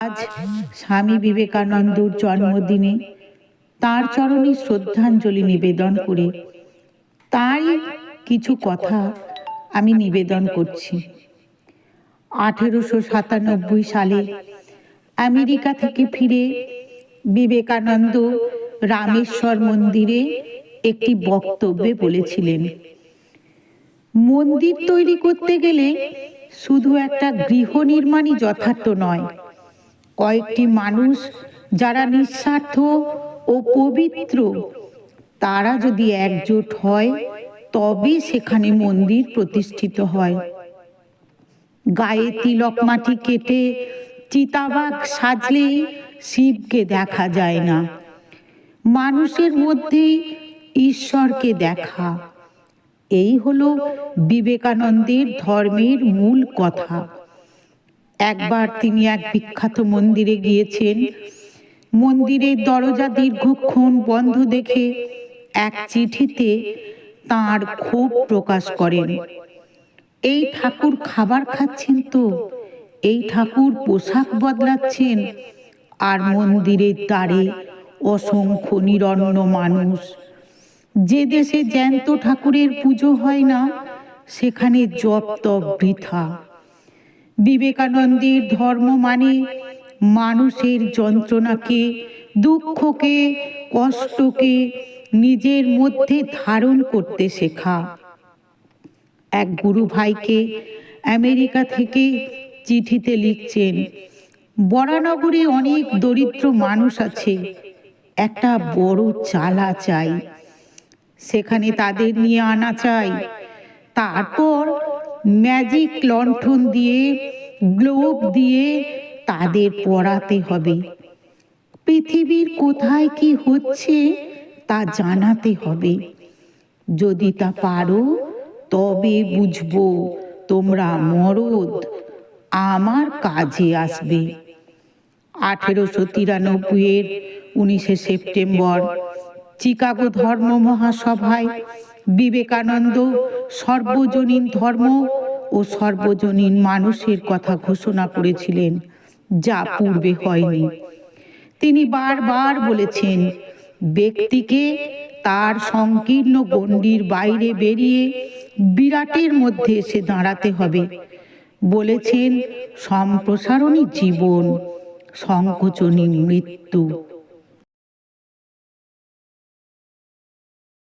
আজ স্বামী বিবেকানন্দর জন্মদিনে তার চরণে শ্রদ্ধাঞ্জলি নিবেদন করে তারই কিছু কথা আমি নিবেদন করছি। আঠেরোশো সাতানব্বই সালে আমেরিকা থেকে ফিরে বিবেকানন্দ রামেশ্বর মন্দিরে একটি বক্তব্যে বলেছিলেন। মন্দির তৈরি করতে গেলে শুধু একটা গৃহ নির্মাণই যথার্থ নয়। কয়েকটি মানুষ যারা নিঃস্বার্থ ও পবিত্র, তারা যদি একজোট হয়, তবে সেখানে মন্দির প্রতিষ্ঠিত হয়। গায়ে তিলক মাটি কেটে চিতাবাঘ সাজলেই শিবকে দেখা যায় না। মানুষের মধ্যেই ঈশ্বরকে দেখা। এই হলো বিবেকানন্দের ধর্মের মূল কথা। একবার তিনি এক বিখ্যাত মন্দিরে গিয়েছেন। মন্দিরের দরজা দীর্ঘক্ষণ বন্ধ দেখে এক চিঠিতে তার ক্ষোভ প্রকাশ করেন। এই ঠাকুর খাবার খাচ্ছেন তো। এই ঠাকুর পোশাক বদলাচ্ছেন। আর মন্দিরের দ্বারে অসংখ্য নিরন্ন মানুষ। যে দেশে জ্যান্ত ঠাকুরের পুজো হয় না সেখানে জপ তপ বৃথা। বিবেকানন্দের ধর্ম মানে মানুষের যন্ত্রণাকে, দুঃখকে, কষ্টকে নিজের মধ্যে ধারণ করতে শেখা। এক গুরু ভাইকে আমেরিকা থেকে চিঠিতে লিখছেন, বরানগরে অনেক দরিদ্র মানুষ আছে, একটা বড় চালা চাই। সেখানে তাদের নিয়ে আনা চাই। তারপর ম্যাজিক লণ্ঠন দিয়ে গ্লোব দিয়ে তাদের পড়াতে হবে। পৃথিবীর কোথায় কি হচ্ছে তা জানাতে হবে। যদি তা পারো, তবে বুঝব তোমরা মরদ, আমার কাজে আসবে। আঠেরোশো তিরানব্বইয়ের উনিশে সেপ্টেম্বর, চিকাগো ধর্ম মহাসভায় বিবেকানন্দ সর্বজনীন ধর্ম ও সর্বজনীন মানুষের কথা ঘোষণা করেছিলেন, যা পূর্বে হয়নি। তিনি বারবার বলেছেন, ব্যক্তিকে তার সংকীর্ণ গণ্ডির বাইরে বেরিয়ে বিরাটের মধ্যে এসে দাঁড়াতে হবে, বলেছেন সম্প্রসারণী জীবন, সংকোচনী মৃত্যু।